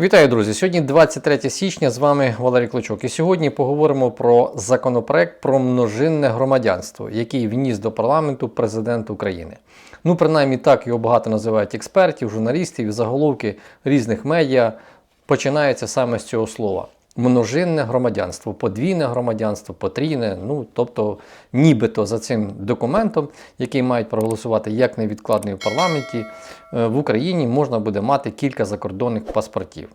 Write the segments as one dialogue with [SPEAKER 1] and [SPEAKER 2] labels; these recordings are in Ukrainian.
[SPEAKER 1] Вітаю, друзі! Сьогодні 23 січня. З вами Валерій Клочок. І сьогодні поговоримо про законопроект про множинне громадянство, який вніс до парламенту президент України. Ну, принаймні так його багато називають експертів, журналістів і заголовки різних медіа починаються саме з цього слова. Множинне громадянство, подвійне громадянство, потрійне, ну тобто, нібито за цим документом, який мають проголосувати як невідкладний в парламенті, е, в Україні можна буде мати кілька закордонних паспортів.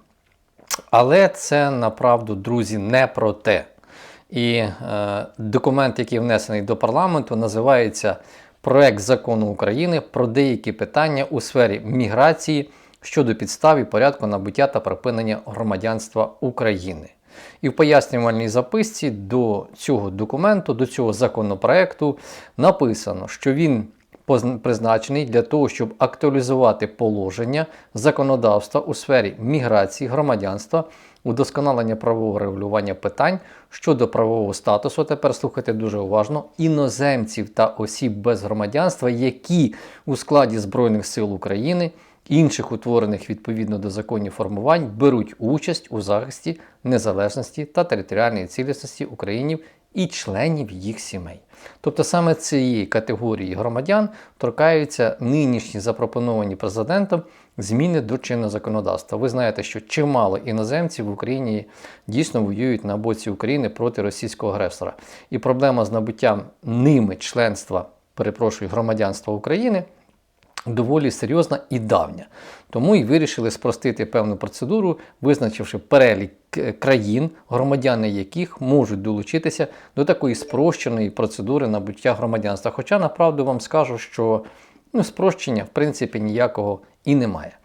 [SPEAKER 1] Але це направду, друзі, не про те. І е, документ, який внесений до парламенту, називається Проект закону України про деякі питання у сфері міграції щодо підстав і порядку набуття та припинення громадянства України. І в пояснювальній записці до цього документу, до цього законопроекту написано, що він призначений для того, щоб актуалізувати положення законодавства у сфері міграції, громадянства, удосконалення правового регулювання питань щодо правового статусу. Тепер слухайте дуже уважно іноземців та осіб без громадянства, які у складі Збройних сил України. Інших утворених відповідно до законів формувань беруть участь у захисті незалежності та територіальної цілісності Українів і членів їх сімей. Тобто саме цієї категорії громадян торкаються нинішні запропоновані президентом зміни до чинного законодавства. Ви знаєте, що чимало іноземців в Україні дійсно воюють на боці України проти російського агресора. І проблема з набуттям ними членства, перепрошую, громадянства України доволі серйозна і давня. Тому і вирішили спростити певну процедуру, визначивши перелік е, країн, громадяни яких можуть долучитися до такої спрощеної процедури набуття громадянства. Хоча, направду вам скажу, що ну, спрощення в принципі ніякого і немає.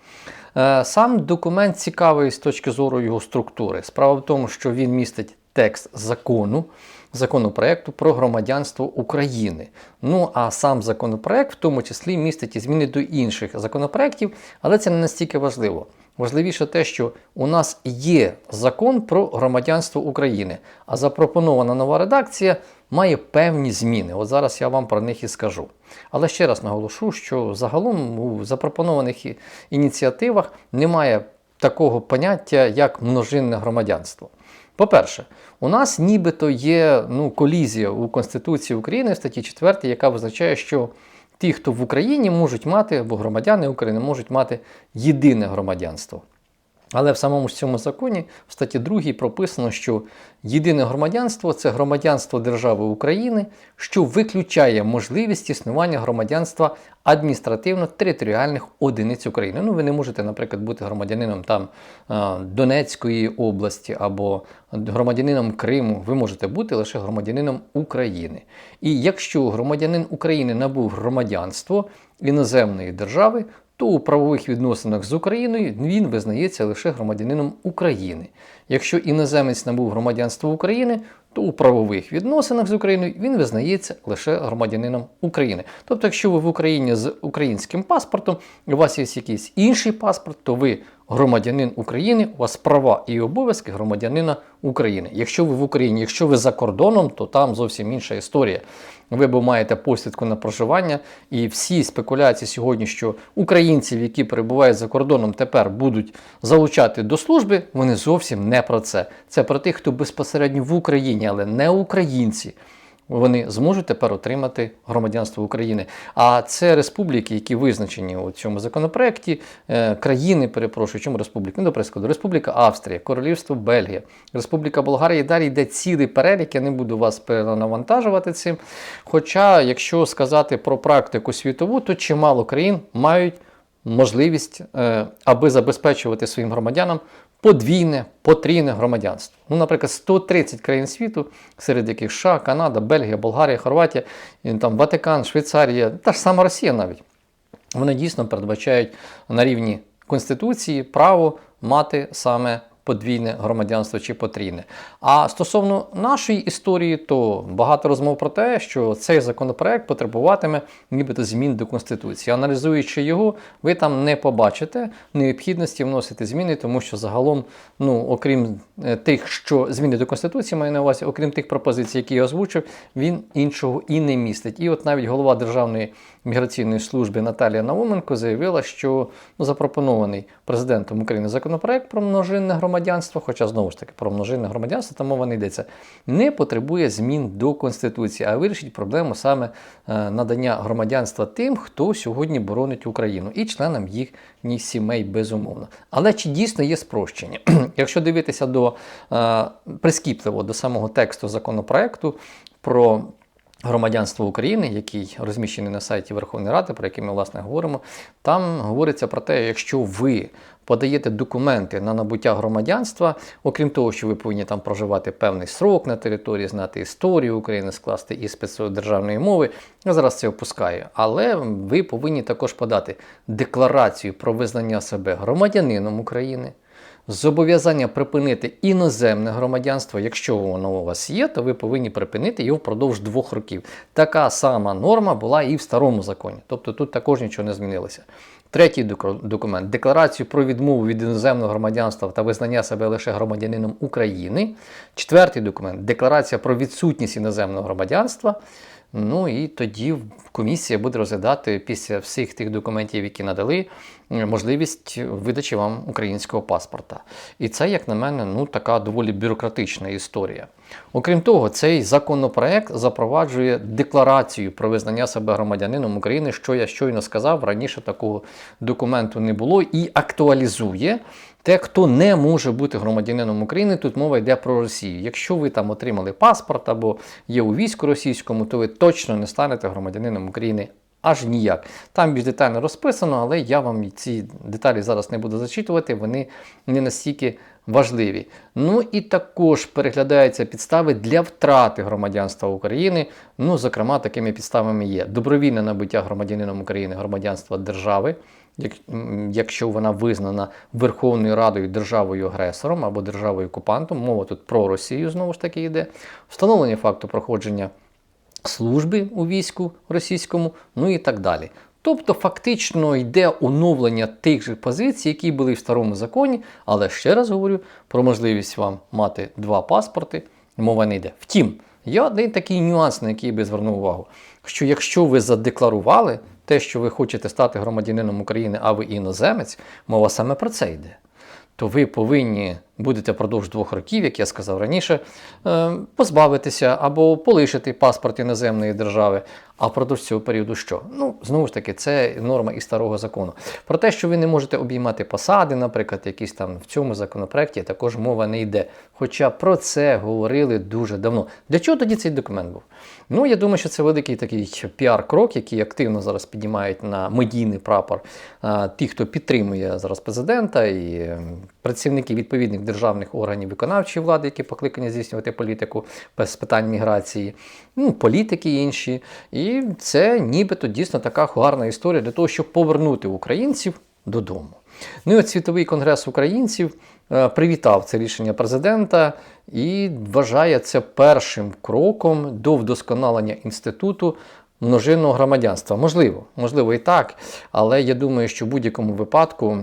[SPEAKER 1] Е, Сам документ цікавий з точки зору його структури. Справа в тому, що він містить текст закону, законопроекту про громадянство України. Ну а сам законопроект в тому числі містить і зміни до інших законопроектів, але це не настільки важливо. Важливіше те, що у нас є закон про громадянство України, а запропонована нова редакція має певні зміни. От зараз я вам про них і скажу. Але ще раз наголошу, що загалом у запропонованих ініціативах немає такого поняття, як множинне громадянство. По-перше, у нас нібито є ну, колізія у Конституції України в статті 4, яка визначає, що ті, хто в Україні можуть мати, або громадяни України можуть мати єдине громадянство. Але в самому цьому законі, в статті 2 прописано, що єдине громадянство це громадянство держави України, що виключає можливість існування громадянства адміністративно-територіальних одиниць України. Ну, ви не можете, наприклад, бути громадянином там е, Донецької області або громадянином Криму. Ви можете бути лише громадянином України. І якщо громадянин України набув громадянство іноземної держави, то у правових відносинах з Україною він визнається лише громадянином України. Якщо іноземець набув громадянство України, то у правових відносинах з Україною він визнається лише громадянином України. Тобто, якщо ви в Україні з українським паспортом, у вас є якийсь інший паспорт, то ви громадянин України, у вас права і обов'язки громадянина України. Якщо ви в Україні, якщо ви за кордоном, то там зовсім інша історія. Ви б маєте посвідку на проживання, і всі спекуляції сьогодні, що українців, які перебувають за кордоном, тепер будуть залучати до служби, вони зовсім не про це. Це про тих, хто безпосередньо в Україні, але не українці. Вони зможуть тепер отримати громадянство України. А це республіки, які визначені у цьому законопроекті, е, країни, перепрошую, чому республіки? Ну, до прикладу, Республіка Австрія, Королівство Бельгія, Республіка Болгарія. Далі йде цілий перелік. Я не буду вас перенавантажувати цим. Хоча, якщо сказати про практику світову, то чимало країн мають можливість, е, аби забезпечувати своїм громадянам подвійне, потрійне громадянство. Ну, наприклад, 130 країн світу, серед яких США, Канада, Бельгія, Болгарія, Хорватія, там Ватикан, Швейцарія, та ж сама Росія навіть. Вони дійсно передбачають на рівні Конституції право мати саме подвійне громадянство чи потрійне. А стосовно нашої історії, то багато розмов про те, що цей законопроект потребуватиме нібито змін до Конституції. Аналізуючи його, ви там не побачите необхідності вносити зміни, тому що загалом, ну, окрім е, тих, що зміни до Конституції маю на увазі, окрім тих пропозицій, які я озвучив, він іншого і не містить. І от навіть голова Державної міграційної служби Наталія Науменко заявила, що ну, запропонований президентом України законопроект про множинне громадянство, хоча знову ж таки про множинне громадянство, мова не йдеться, не потребує змін до Конституції, а вирішить проблему саме е, надання громадянства тим, хто сьогодні боронить Україну, і членам їхніх сімей, безумовно. Але чи дійсно є спрощення? Якщо дивитися до е, прискіпливо до самого тексту законопроекту про громадянство України, який розміщений на сайті Верховної Ради, про який ми власне говоримо, там говориться про те, якщо ви подаєте документи на набуття громадянства, окрім того, що ви повинні там проживати певний срок на території, знати історію України, скласти іспит державної мови. Я зараз це опускаю. Але ви повинні також подати декларацію про визнання себе громадянином України. Зобов'язання припинити іноземне громадянство, якщо воно у вас є, то ви повинні припинити його впродовж двох років. Така сама норма була і в старому законі. Тобто тут також нічого не змінилося. Третій документ декларацію про відмову від іноземного громадянства та визнання себе лише громадянином України. Четвертий документ декларація про відсутність іноземного громадянства. Ну і тоді комісія буде розглядати після всіх тих документів, які надали, е, можливість видачі вам українського паспорта. І це, як на мене, ну така доволі бюрократична історія. Окрім того, цей законопроект запроваджує декларацію про визнання себе громадянином України, що я щойно сказав, раніше такого документу не було, і актуалізує те, хто не може бути громадянином України, тут мова йде про Росію. Якщо ви там отримали паспорт або є у війську російському, то ви точно не станете громадянином України. Аж ніяк. Там більш детально розписано, але я вам ці деталі зараз не буду зачитувати, вони не настільки важливі. Ну і також переглядаються підстави для втрати громадянства України. Ну, зокрема, такими підставами є добровільне набуття громадянином України громадянства держави, якщо вона визнана Верховною Радою державою-агресором або державою окупантом, мова тут про Росію знову ж таки йде, встановлення факту проходження служби у війську російському, ну і так далі. Тобто фактично йде оновлення тих же позицій, які були в старому законі, але ще раз говорю про можливість вам мати два паспорти, мова не йде. Втім, є один такий нюанс, на який би звернув увагу, що якщо ви задекларували те, що ви хочете стати громадянином України, а ви іноземець, мова саме про це йде то ви повинні будете впродовж двох років, як я сказав раніше, е, позбавитися або полишити паспорт іноземної держави. А впродовж цього періоду що? Ну, знову ж таки, це норма і старого закону. Про те, що ви не можете обіймати посади, наприклад, якісь там в цьому законопроекті, також мова не йде. Хоча про це говорили дуже давно. Для чого тоді цей документ був? Ну, я думаю, що це великий такий піар-крок, який активно зараз піднімають на медійний прапор а, ті, хто підтримує зараз президента і е, працівники відповідних державних органів виконавчої влади, які покликані здійснювати політику без питань міграції, ну, політики інші. І це нібито дійсно така гарна історія для того, щоб повернути українців додому. Ну і от Світовий конгрес українців е, привітав це рішення президента і вважає це першим кроком до вдосконалення інституту множинного громадянства. Можливо, можливо і так, але я думаю, що в будь-якому випадку.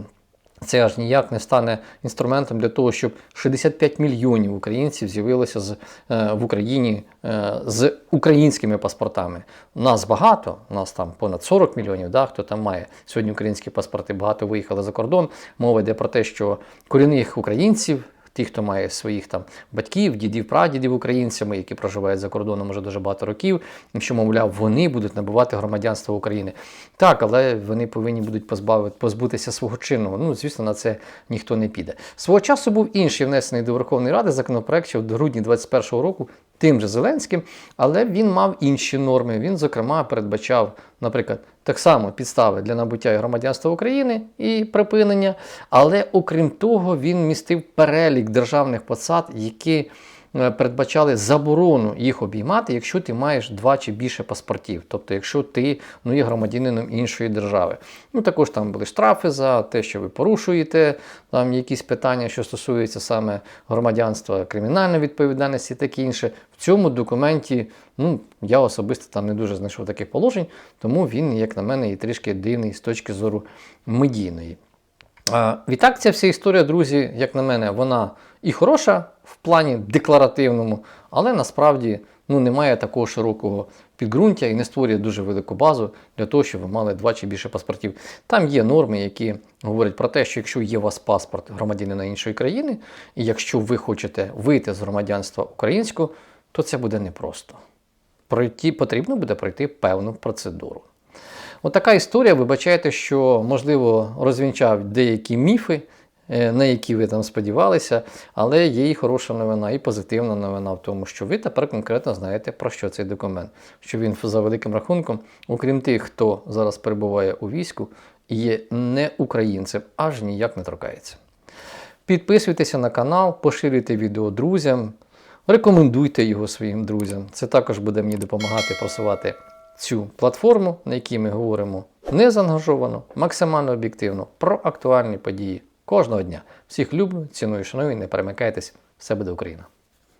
[SPEAKER 1] Це аж ніяк не стане інструментом для того, щоб 65 мільйонів українців з'явилося з, е, в Україні е, з українськими паспортами. Нас багато, нас там понад 40 мільйонів, да, хто там має сьогодні українські паспорти, багато виїхали за кордон. Мова йде про те, що корінних українців. Ті, хто має своїх там батьків, дідів, прадідів українцями, які проживають за кордоном вже дуже багато років, що, мовляв, вони будуть набувати громадянство України. Так, але вони повинні будуть позбавити, позбутися свого чинного. Ну, звісно, на це ніхто не піде. Свого часу був інший внесений до Верховної Ради законопроект, ще в грудні 2021 року, тим же Зеленським, але він мав інші норми. Він, зокрема, передбачав, наприклад, так само підстави для набуття громадянства України і припинення. Але окрім того, він містив перелік державних посад, які передбачали заборону їх обіймати, якщо ти маєш два чи більше паспортів, тобто якщо ти ну, є громадянином іншої держави. Ну також там були штрафи за те, що ви порушуєте там якісь питання, що стосуються саме громадянства, кримінальної відповідальності, і таке інше. В цьому документі ну, я особисто там не дуже знайшов таких положень, тому він, як на мене, і трішки дивний з точки зору медійної. Відтак, ця вся історія, друзі, як на мене, вона і хороша в плані декларативному, але насправді ну, немає такого широкого підґрунтя і не створює дуже велику базу для того, щоб ви мали два чи більше паспортів. Там є норми, які говорять про те, що якщо є у вас паспорт громадянина іншої країни, і якщо ви хочете вийти з громадянства українського, то це буде непросто. Пройти, потрібно буде пройти певну процедуру. Отака історія, вибачайте, що, можливо, розвінчав деякі міфи, е, на які ви там сподівалися, але є і хороша новина, і позитивна новина в тому, що ви тепер конкретно знаєте, про що цей документ. Що він за великим рахунком, окрім тих, хто зараз перебуває у війську, є не українцем, аж ніяк не торкається. Підписуйтеся на канал, поширюйте відео друзям, рекомендуйте його своїм друзям. Це також буде мені допомагати просувати цю платформу, на якій ми говоримо незаангажовано, максимально об'єктивно про актуальні події кожного дня. Всіх люблю, ціную, шаную, не перемикайтесь. Все буде Україна!